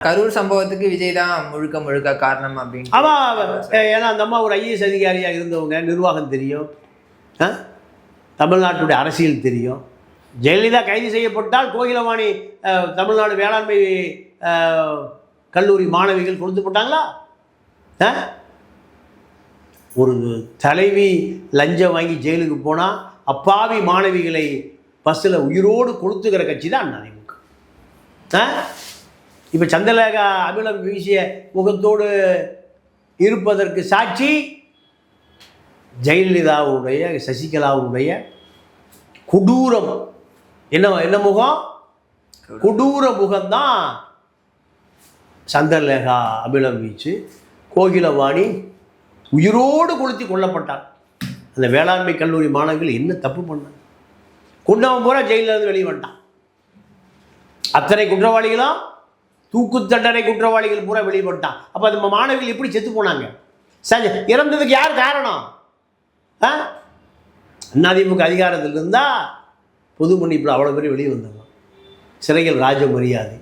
கரூர் சம்பவத்துக்கு விஜய் தான் முழுக்க முழுக்க காரணம் அப்படின்னு அவன் ஏன்னா அந்த அம்மா ஒரு ஐஏஎஸ் அதிகாரியாக இருந்தவங்க நிர்வாகம் தெரியும். ஆ? தமிழ்நாட்டுடைய அரசியல் தெரியும். ஜெயலலிதா கைது செய்யப்பட்டால் கோகிலவாணி தமிழ்நாடு வேளாண்மை கல்லூரி மாணவிகள் கொடுத்து போட்டாங்களா? ஆ? ஒரு தலைவி லஞ்சம் வாங்கி ஜெயிலுக்கு போனால் அப்பாவி மாணவிகளை பஸ்ஸில் உயிரோடு கொளுத்துக்கிற கட்சி தான் அதிமுக. ஆ? இப்போ சந்திரலேகா அபிலம் வீசிய முகத்தோடு இருப்பதற்கு சாட்சி ஜெயலலிதாவுடைய சசிகலாவுடைய கொடூரம். என்ன என்ன முகம்? கொடூர முகம்தான் சந்திரலேகா அபிலம் வீச்சு. கோகிலவாணி உயிரோடு கொளுத்தி கொல்லப்பட்டார். அந்த வேளாண்மை கல்லூரி மாணவர்கள் என்ன தப்பு பண்ணாங்க? குண்டவன் பூரா ஜெயிலிருந்து வெளியே வந்துட்டான். அத்தனை குற்றவாளிகளும் தூக்கு தண்டனை குற்றவாளிகள் பூரா வெளிப்பட்டான். அப்போ நம்ம மாணவிகள் எப்படி செத்து போனாங்க? சரி இறந்ததுக்கு யார் காரணம்? ஆ? அதிமுக அதிகாரத்தில் இருந்தால் பொது மன்னிப்பில் அவ்வளோ பேர் வெளியே வந்தாங்க சிறைகள் ராஜ மரியாதை.